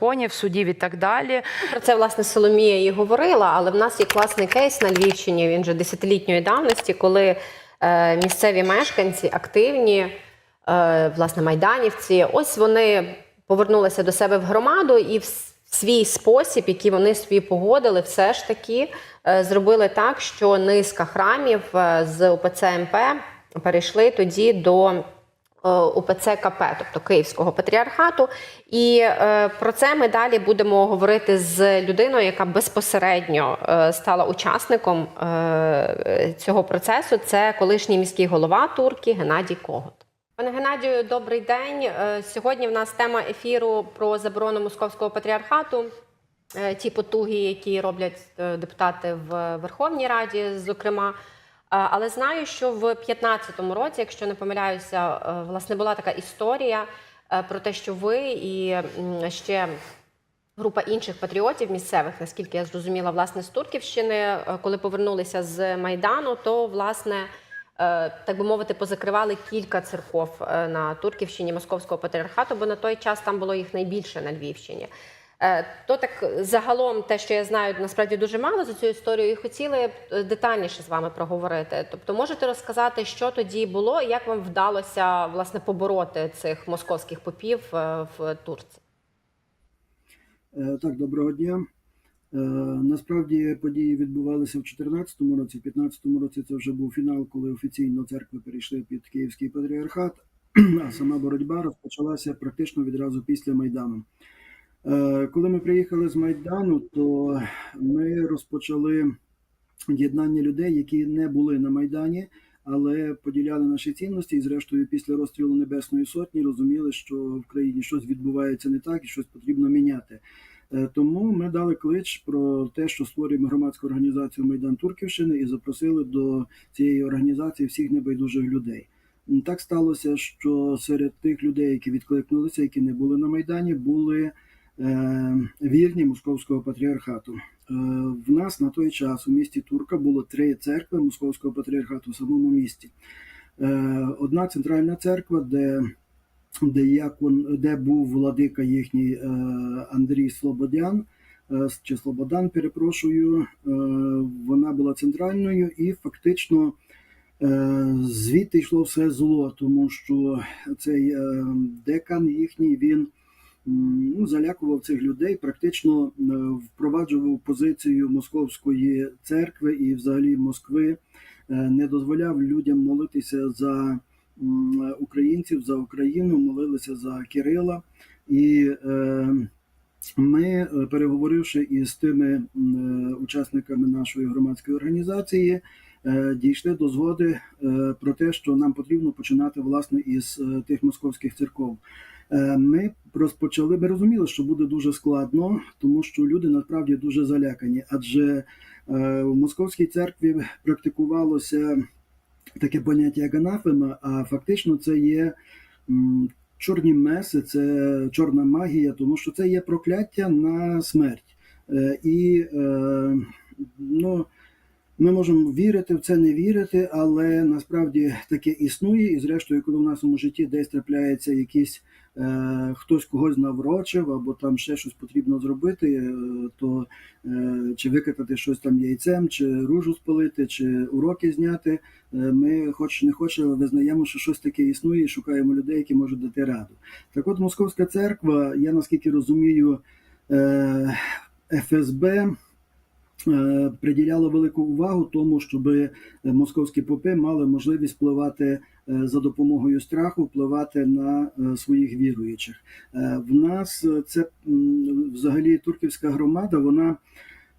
конів, судів і так далі. Про це власне Соломія і говорила, але в нас є класний кейс на Львівщині. Він вже десятилітньої давності, коли е, місцеві мешканці активні, е, власне, майданівці, ось вони повернулися до себе в громаду і в свій спосіб, який вони собі погодили, все ж таки е, зробили так, що низка храмів е, з УПЦ МП перейшли тоді до УПЦ КП, тобто Київського патріархату. І е, про це ми далі будемо говорити з людиною, яка безпосередньо е, стала учасником е, цього процесу. Це колишній міський голова Турки Геннадій Когут. Пане Геннадію, добрий день. Е, Сьогодні в нас тема ефіру про заборону московського патріархату. Е, Ті потуги, які роблять е, депутати в Верховній Раді, зокрема. Але знаю, що в 2015 році, якщо не помиляюся, е, власне була така історія е, про те, що ви і ще група інших патріотів місцевих, наскільки я зрозуміла, власне, з Турківщини, е, коли повернулися з Майдану, то власне. Так би мовити, позакривали кілька церков на Турківщині Московського патріархату, бо на той час там було їх найбільше на Львівщині. Е, То так загалом, те, що я знаю, насправді дуже мало за цю історію, і хотіли б е, детальніше з вами проговорити. Тобто, можете розказати, що тоді було, і як вам вдалося власне побороти цих московських попів е, в Турції? Е, Так, доброго дня. Насправді події відбувалися в 2014 році. В 2015 році це вже був фінал, коли офіційно церкви перейшли під Київський патріархат, а сама боротьба розпочалася практично відразу після Майдану. Е, Коли ми приїхали з Майдану, то ми розпочали єднання людей, які не були на Майдані, але поділяли наші цінності. І, зрештою, після розстрілу Небесної Сотні розуміли, що в країні щось відбувається не так і щось потрібно міняти. Е, Тому ми дали клич про те, що створюємо громадську організацію Майдан Турківщини і запросили до цієї організації всіх небайдужих людей. Так сталося, що серед тих людей, які відкликнулися, які не були на Майдані, були вірні московського патріархату. Е, В нас на той час у місті Турка було три церкви московського патріархату в самому місті. Е, Одна центральна церква, де де, якон, де був владика їхній е, Андрій Слободян, е, чи Слободан, перепрошую, е, вона була центральною і фактично е, звідти йшло все зло, тому що цей е, декан їхній він ну, залякував цих людей, практично е, впроваджував позицію московської церкви і взагалі Москви, е, не дозволяв людям молитися за українців за Україну, молилися за Кирила. І е, ми, переговоривши із тими учасниками нашої громадської організації, дійшли до згоди про те, що нам потрібно починати власне із тих московських церков. Е, Ми розпочали, ми розуміли, що буде дуже складно, тому що люди насправді дуже залякані, адже е, в московській церкві практикувалося таке поняття як анафема, а фактично це є чорні меси, це чорна магія, тому що це є прокляття на смерть. Е, І ну, ми можемо вірити в це, не вірити, але насправді таке існує. І зрештою, коли в нашому житті десь трапляється якийсь е, хтось когось наврочив, або там ще щось потрібно зробити, е, то е, чи викатати щось там яйцем, чи ружу спалити, чи уроки зняти. Е, Ми, хоч не хоч, але визнаємо, що щось таке існує, і шукаємо людей, які можуть дати раду. Так от Московська церква, я наскільки розумію, е, ФСБ е, приділяла велику увагу тому, щоб московські попи мали можливість впливати е, за допомогою страху, впливати на е, своїх віруючих. Е, В нас е, це взагалі турківська громада, вона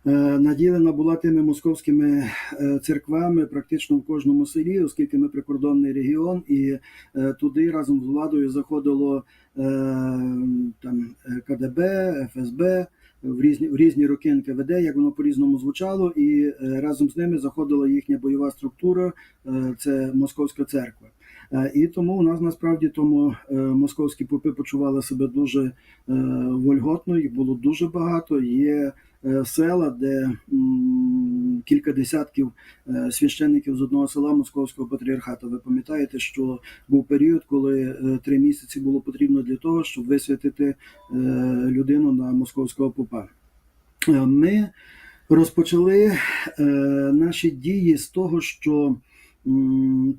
е, наділена була тими московськими е, церквами практично в кожному селі, оскільки ми прикордонний регіон, і е, туди разом з владою заходило е, там е, КДБ, ФСБ. В різні в різні роки НКВД, як воно по-різному звучало, і е, разом з ними заходила їхня бойова структура, е, це Московська церква. Е, І тому у нас насправді тому е, московські попи почували себе дуже е, вольготно, їх було дуже багато. Є села, де кілька десятків священників з одного села Московського патріархату. Ви пам'ятаєте, що був період, коли три місяці було потрібно для того, щоб висвятити людину на московського попа. Ми розпочали наші дії з того, що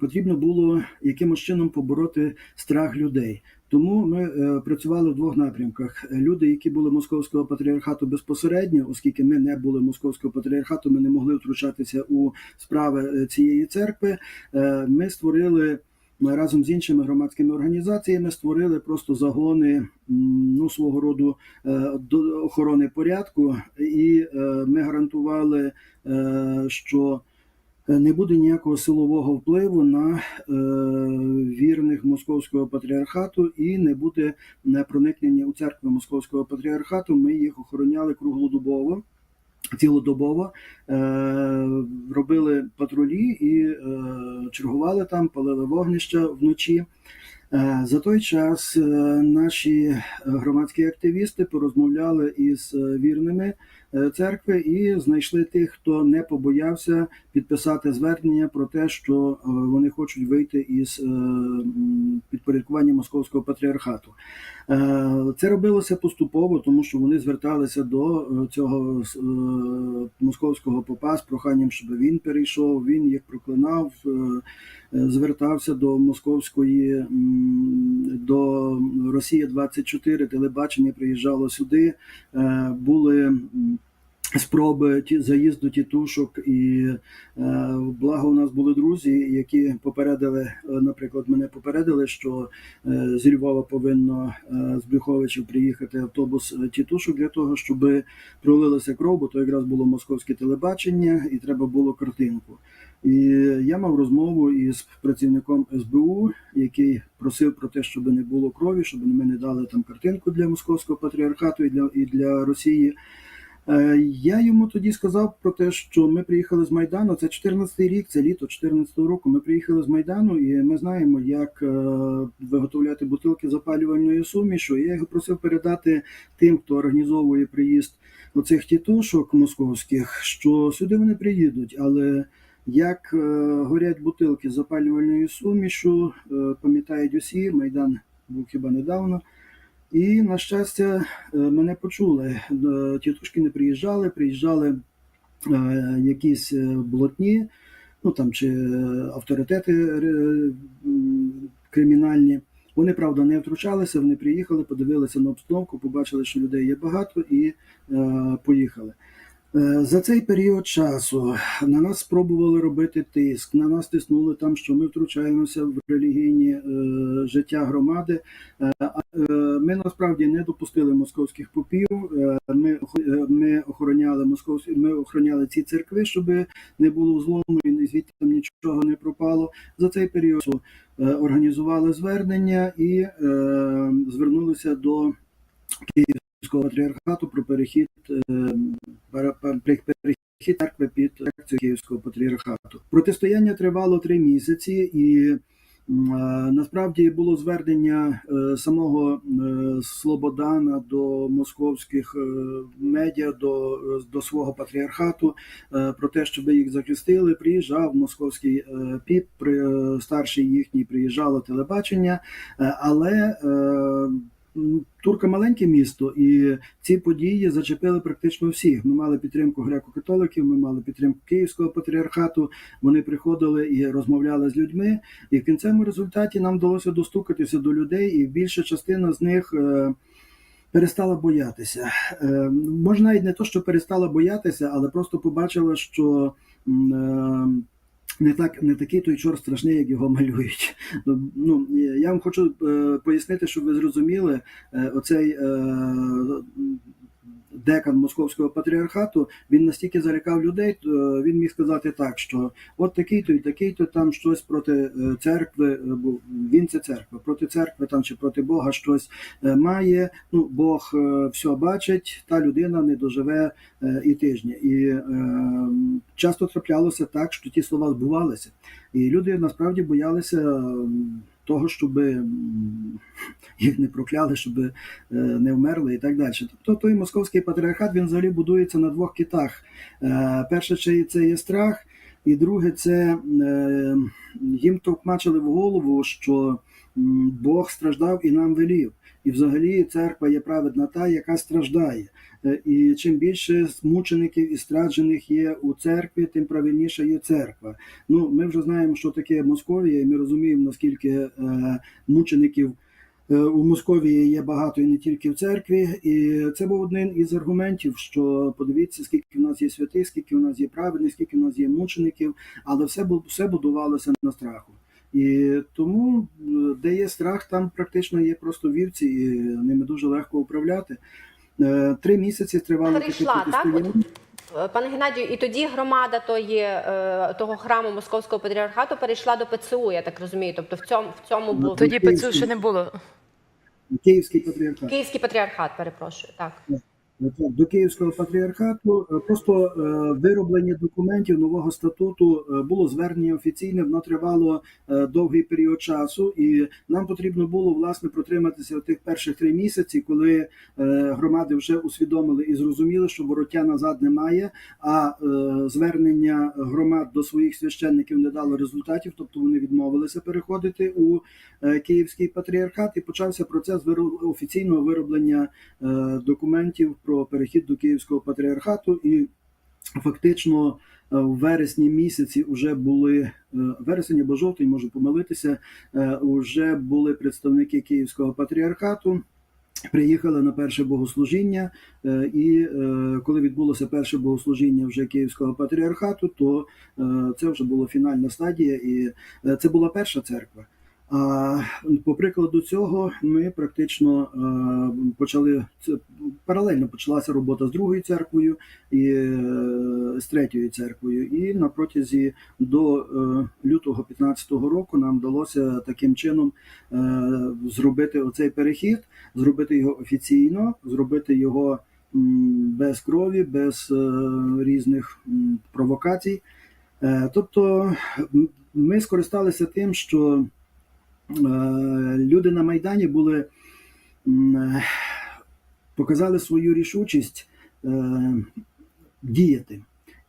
потрібно було якимось чином побороти страх людей. Тому ми е, працювали в двох напрямках. Люди, які були московського патріархату безпосередньо, оскільки ми не були московського патріархату, ми не могли втручатися у справи е, цієї церкви. е, Ми створили разом з іншими громадськими організаціями створили просто загони ну, свого роду до охорони порядку, і ми гарантували, що не буде ніякого силового впливу на е, вірних московського патріархату і не буде е, проникнення у церкви московського патріархату. Ми їх охороняли круглодобово. Цілодобово е, робили патрулі і е, чергували там, палили вогнища вночі. Е, За той час е, наші громадські активісти порозмовляли із е, вірними е, церкви і знайшли тих, хто не побоявся підписати звернення про те, що е, вони хочуть вийти із е, підпорядкування московського патріархату. Е, Це робилося поступово, тому що вони зверталися до е, цього е, московського попа з проханням, щоб він перейшов. Він їх проклинав, е, е, звертався до московської до Росії 24 телебачення приїжджало сюди. Е, Були спроби ті- заїзду тітушок, і е, благо у нас були друзі, які попередили, е, наприклад, мене попередили, що е, зі Львова повинно е, з Брюховичів приїхати автобус е, тітушок для того, щоб пролилася кров, бо то якраз було московське телебачення, і треба було картинку. І я мав розмову із працівником СБУ, який просив про те, щоб не було крові, щоб ми не дали там картинку для московського патріархату і для, і для Росії. Е, Я йому тоді сказав про те, що ми приїхали з Майдану. Це 14-й рік, це літо 14-го року. Ми приїхали з Майдану, і ми знаємо, як е, виготовляти бутилки запалювальної сумішу. Я його просив передати тим, хто організовує приїзд оцих тітушок московських, що сюди вони приїдуть, але. Як е, горять бутилки з запалювальною сумішу, пам'ятають усі, Майдан був хіба недавно. І, на щастя, е, мене почули. Е, Тітушки не приїжджали, приїжджали е, якісь блотні, ну там чи авторитети кримінальні. Вони, правда, не втручалися, вони приїхали, подивилися на обстановку, побачили, що людей є багато, і поїхали. Е, За цей період часу на нас спробували робити тиск, на нас тиснули там, що ми втручаємося в релігійні е, життя громади. Е, е, ми насправді не допустили московських попів. Е, ми, е, ми охороняли московські, ми охороняли ці церкви, щоб не було злому і звідти там нічого не пропало. За цей період е, організували звернення і е, звернулися до Київського патріархату про перехід е, перехід церкви під дирекцію Київського патріархату. Протистояння тривало три місяці, і е, насправді було звернення е, самого Слободана до московських медіа, до, до свого патріархату про те, щоб їх захистили. Приїжджав московський піп, старший їхній приїжджало телебачення, але Турка маленьке місто, і ці події зачепили практично всіх. Ми мали підтримку греко-католиків, ми мали підтримку Київського патріархату. Вони приходили і розмовляли з людьми. І в кінцевому результаті нам вдалося достукатися до людей, і більша частина з них. е, Перестала боятися. Е, Можна навіть не то, що перестала боятися, але просто побачила, що е, не так не такий той чор страшний, як його малюють. Ну я вам хочу е, пояснити, щоб ви зрозуміли, е, оцей е, декан московського патріархату він настільки зарікав людей, то він міг сказати так, що от такий-то і такий-то там щось проти е, церкви, е, він це церква, проти церкви там чи проти Бога щось е, має. Ну Бог все бачить, та людина не доживе і тижня. І часто траплялося так, що ті слова збувалися, і люди насправді боялися. Того, щоб їх не прокляли, щоб е, не вмерли і так далі. Тобто той московський патріархат він взагалі будується на двох китах. Е, Перше, це- це є страх, і друге, це е, їм товкмачили в голову, що Бог страждав і нам велів. І взагалі церква є праведна та, яка страждає. Е, І чим більше мучеників і страджених є у церкві, тим правильніша є церква. Ну, ми вже знаємо, що таке Московія, і ми розуміємо, наскільки е, мучеників е, у Московії є багато і не тільки в церкві. І це був один із аргументів, що подивіться, скільки в нас є святих, скільки в нас є праведних, скільки в нас є мучеників, але все, все будувалося на страху. І тому, де є страх, там практично є просто вівці, і ними дуже легко управляти. Е, Три місяці тривало таке Перейшла, так? Е, Пане Геннадію, і тоді громада тої, е, того храму Московського патріархату перейшла до ПЦУ, я так розумію. Тобто в цьому, в цьому був Тоді ПЦУ ще не було. Київський патріархат. Київський патріархат, перепрошую. Так. Так, До Київського патріархату е, просто е, вироблення документів нового статуту е, було звернення офіційне, воно тривало довгий період часу, і нам потрібно було власне протриматися тих перших три місяці, коли громади вже усвідомили і зрозуміли, що вороття назад немає. А звернення громад до своїх священників не дало результатів, тобто вони відмовилися переходити у Київський патріархат, і почався процес офіційного вироблення документів про перехід до Київського патріархату, і фактично е, в вересні місяці вже були е, вересень або жовтень, можу помилитися. Вже були представники Київського патріархату. Приїхали на перше богослужіння, е, і е, коли відбулося перше богослужіння вже Київського патріархату, то е, це вже була фінальна стадія, і е, це була перша церква. А по прикладу цього ми практично е, почали це паралельно почалася робота з другою церквою і е, з третьою церквою. І на протязі до е, лютого 15-го року нам вдалося таким чином зробити оцей перехід, зробити його офіційно, зробити його без крові, без різних провокацій. Тобто ми скористалися тим, що люди на Майдані були е, показали свою рішучість е, діяти.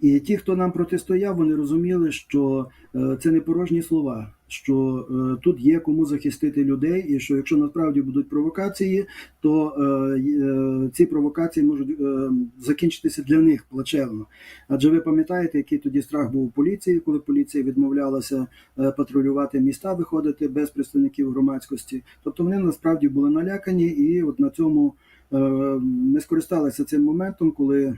І ті, хто нам протистояв, вони розуміли, що е, це не порожні слова, що е, тут є кому захистити людей, і що якщо насправді будуть провокації, то е, ці провокації можуть закінчитися для них плачевно. Адже ви пам'ятаєте, який тоді страх був у поліції, коли поліція відмовлялася патрулювати міста, виходити без представників громадськості. Тобто вони насправді були налякані, і от на цьому ми скористалися цим моментом, коли.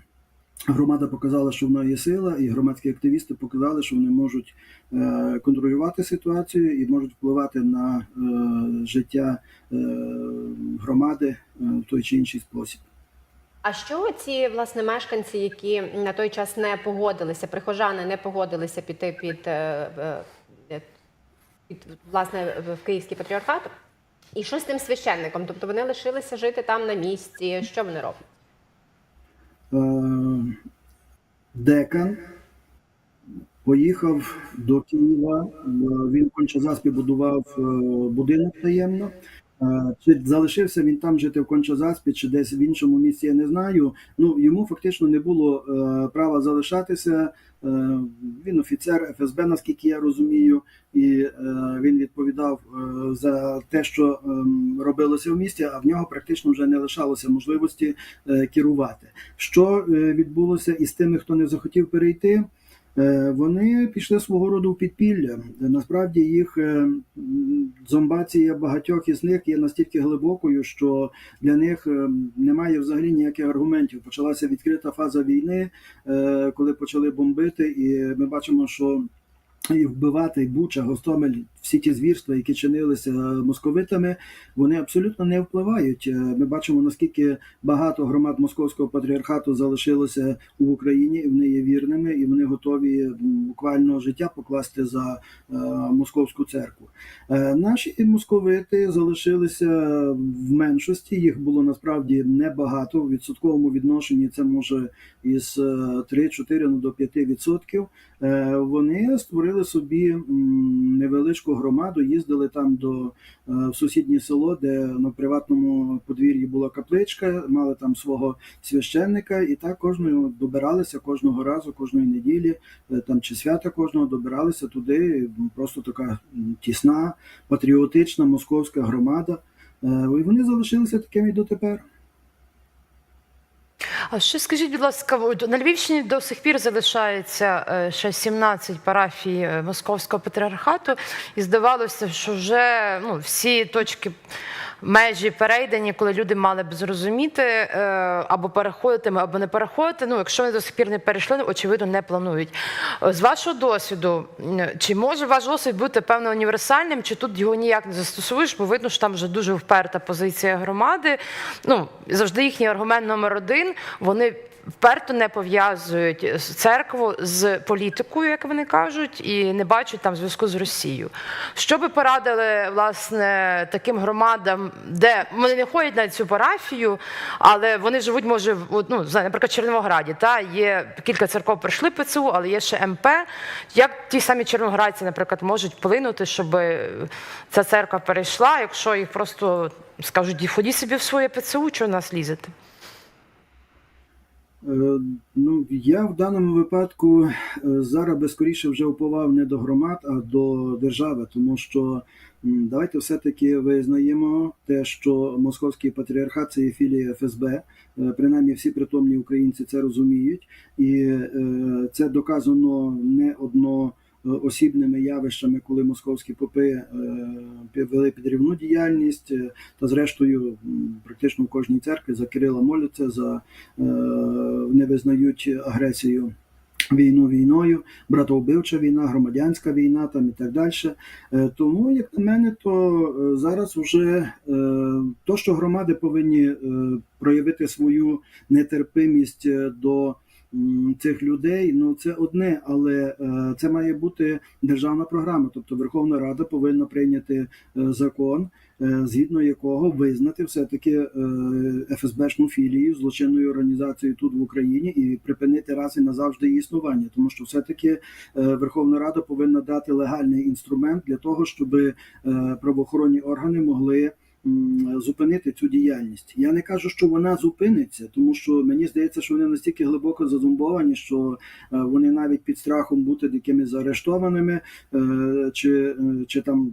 Громада показала, що вона є сила, і громадські активісти показали, що вони можуть е, контролювати ситуацію і можуть впливати на е, життя е, громади в той чи інший спосіб. А що ці власне мешканці, які на той час не погодилися, прихожани не погодилися піти під, під власне в Київський патріархат? І що з тим священником? Тобто вони лишилися жити там на місці. Що вони роблять? Е, Декан поїхав до Києва. Е, Він конче заспі будував е, будинок таємно. Чи залишився він там жити в Кончазаспі, чи десь в іншому місці, я не знаю. Ну йому фактично не було е, права залишатися. Е, Він офіцер ФСБ, наскільки я розумію, і е, він відповідав за те, що ем, робилося в місті, а в нього практично вже не лишалося можливості керувати. Що відбулося із тими, хто не захотів перейти? Е, Вони пішли свого роду в підпілля. Насправді їх е, зомбація багатьох із них є настільки глибокою, що для них е, немає взагалі ніяких аргументів. Почалася відкрита фаза війни, коли почали бомбити, і ми бачимо, що і вбивати Буча, Гостомель, всі ті звірства, які чинилися московитами, вони абсолютно не впливають. Е, Ми бачимо, наскільки багато громад московського патріархату залишилося в Україні, і вони є вірними, і вони готові буквально життя покласти за е, московську церкву. Е, Наші московити залишилися в меншості. Їх було насправді небагато. В відсотковому відношенні це може із е, 3-4 ну, до 5 відсотків. Е, Вони створили створили собі невеличку громаду, їздили там до е, в сусіднє село, де на приватному подвір'ї була капличка, мали там свого священника, і так кожного добиралися кожного разу, кожної неділі, е, там чи свята кожного добиралися туди. Просто така тісна, патріотична московська громада. Е, І вони залишилися такими і дотепер. А ще скажіть, будь ласка, на Львівщині до сих пір залишається е, ще 17 парафій е, Московського патріархату, і здавалося, що вже ну, всі точки межі перейдені, коли люди мали б зрозуміти е, або переходити, або не переходити. Ну, якщо вони до сих пір не перейшли, очевидно, не планують. Е, З вашого досвіду, чи може ваш досвід бути певно універсальним, чи тут його ніяк не застосуєш, бо видно, що там вже дуже вперта позиція громади. Ну, завжди їхній аргумент номер один. Вони вперто не пов'язують церкву з політикою, як вони кажуть, і не бачать там зв'язку з Росією. Що би порадили власне таким громадам, де вони не ходять на цю парафію, але вони живуть, може, в ну, наприклад, Червонограді, та є кілька церков прийшли ПЦУ, але є ще МП. Як ті самі червоноградці, наприклад, можуть вплинути, щоб ця церква перейшла, якщо їх просто скажуть, ходіть собі в своє ПЦУ, що нас лізете? Е, Ну, я в даному випадку е, зараз би скоріше вже уповав не до громад, а до держави, тому що давайте все-таки визнаємо те, що московський патріархат це є філія ФСБ. Е, Принаймні всі притомні українці це розуміють, і це доказано не одно. Осібними явищами, коли московські попи е, вели підрівну діяльність, е, та зрештою практично в кожній церкві за Кирила моляться, за е, не визнають агресію. Війну війною, братовбивча війна, громадянська війна там і так далі. Тому, як на мене, то зараз вже то, що громади повинні проявити свою нетерпимість до цих людей, ну це одне, але е, це має бути державна програма. Тобто Верховна Рада повинна прийняти е, закон, е, згідно якого визнати все-таки е, ФСБшну філію злочинною організацією тут в Україні і припинити раз і назавжди її існування, тому що все-таки е, Верховна Рада повинна дати легальний інструмент для того, щоб правоохоронні органи могли. Зупинити цю діяльність. Я не кажу, що вона зупиниться, тому що мені здається, що вони настільки глибоко зазумбовані, що е, вони навіть під страхом бути якимись заарештованими, е, чи, е, чи там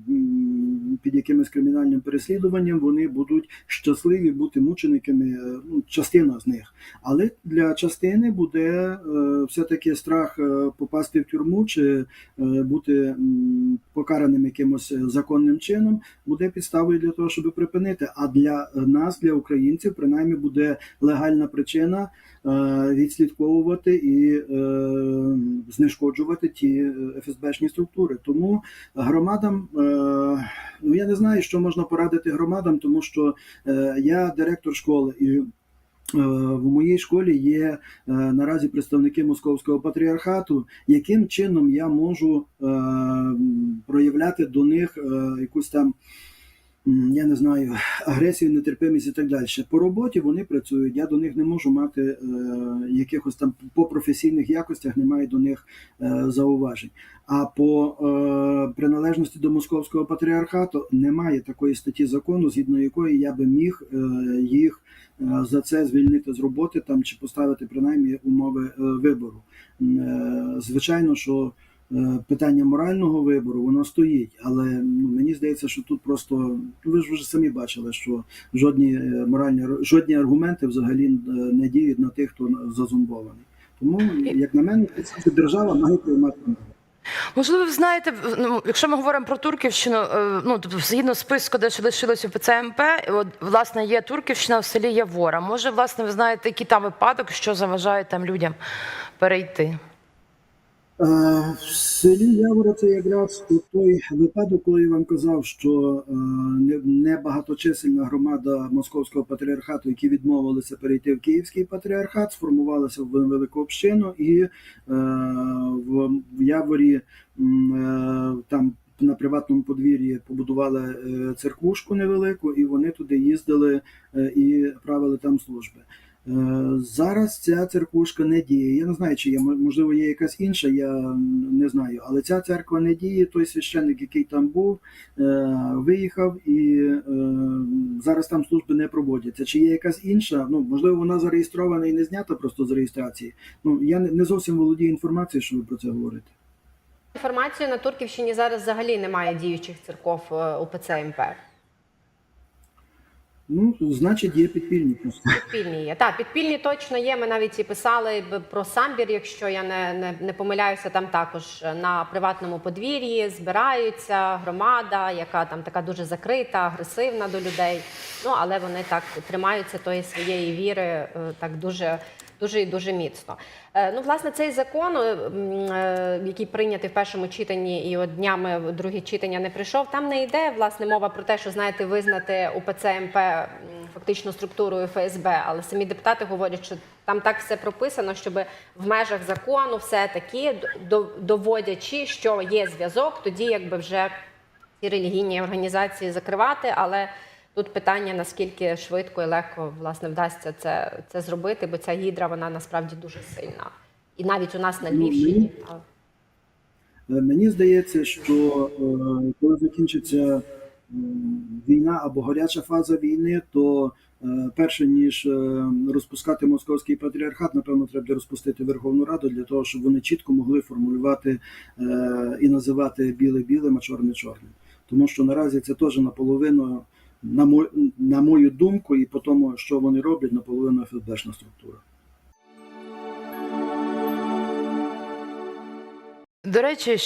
під якимось кримінальним переслідуванням вони будуть щасливі бути мучениками, е, ну, частина з них. Але для частини буде е, все-таки страх е, попасти в тюрму чи бути покараним якимось законним чином, буде підставою для того, щоб припинити. А для нас, для українців, принаймні буде легальна причина відслідковувати і знешкоджувати ті ФСБшні структури. Тому громадам, ну я не знаю, що можна порадити громадам, тому що е, я директор школи і. е, В моїй школі є е, наразі представники московського патріархату. Яким чином я можу е, проявляти до них якусь там я не знаю, агресію, нетерпимість і так далі. По роботі вони працюють. Я до них не можу мати е, якихось там по професійних якостях, немає до них е, зауважень. А по е, приналежності до московського патріархату немає такої статті закону, згідно якої я би міг е, їх е, за це звільнити з роботи там чи поставити принаймні умови е, вибору. Е, Звичайно, що питання морального вибору воно стоїть, але ну, мені здається, що тут просто ну, ви ж вже самі бачили, що жодні е, моральні жодні аргументи взагалі е, не діють на тих, хто зазумбований. Тому, як на мене, держава має приймати. Можливо, ви знаєте, ну, якщо ми говоримо про Турківщину, е, ну тобто згідно списку, де ще лишилося ПЦМП, от власне є Турківщина в селі Явора. Може, власне, ви знаєте, який там випадок, що заважає там людям перейти? Е, В селі Явора це якраз той випадок, коли я вам казав, що е, не- небагаточисельна громада московського патріархату, які відмовилися перейти в Київський патріархат, сформувалася в велику общину, і е, в Яворі там на приватному подвір'ї побудували церквушку невелику, і вони туди їздили і правили там служби. Е, Зараз ця церквушка не діє. Я не знаю, чи є, мо- можливо, є якась інша, я не знаю. Але ця церква не діє. Той священник, який там був, е, виїхав і е, зараз там служби не проводяться. Чи є якась інша? Ну, можливо, вона зареєстрована і не знята просто з реєстрації. Ну, я не зовсім володію інформацією, щоб про це говорити. Інформацію на Турківщині зараз взагалі немає діючих церков УПЦ МП. Ну, значить, є підпільні. Підпільні є. Так, підпільні точно є. Ми навіть і писали про самбір, якщо я не, не, не помиляюся, там також на приватному подвір'ї збираються громада, яка там така дуже закрита, агресивна до людей. Ну але вони так тримаються тої своєї віри, е, так дуже. Дуже і дуже міцно. Е, Ну, власне, цей закон, е, е, який прийнятий в першому читанні, і от днями в друге читання не прийшов. Там не йде власне мова про те, що знаєте, визнати УПЦ МП фактично структурою ФСБ, але самі депутати говорять, що там так все прописано, щоб в межах закону все-таки доводячи, що є зв'язок, тоді якби вже ці релігійні організації закривати. Але тут питання наскільки швидко і легко власне вдасться це, це зробити, бо ця гідра вона насправді дуже сильна. І навіть у нас на Ну, Львівщині. Е, Мені здається, що е, коли закінчиться війна або гаряча фаза війни, то е, перше ніж розпускати московський патріархат, напевно, треба розпустити Верховну Раду для того, щоб вони чітко могли формулювати і називати біле білим, а чорне чорним. Тому що наразі це теж наполовину, на мою, на мою думку, і по тому, що вони роблять, наполовину ФСБшна структура. До речі,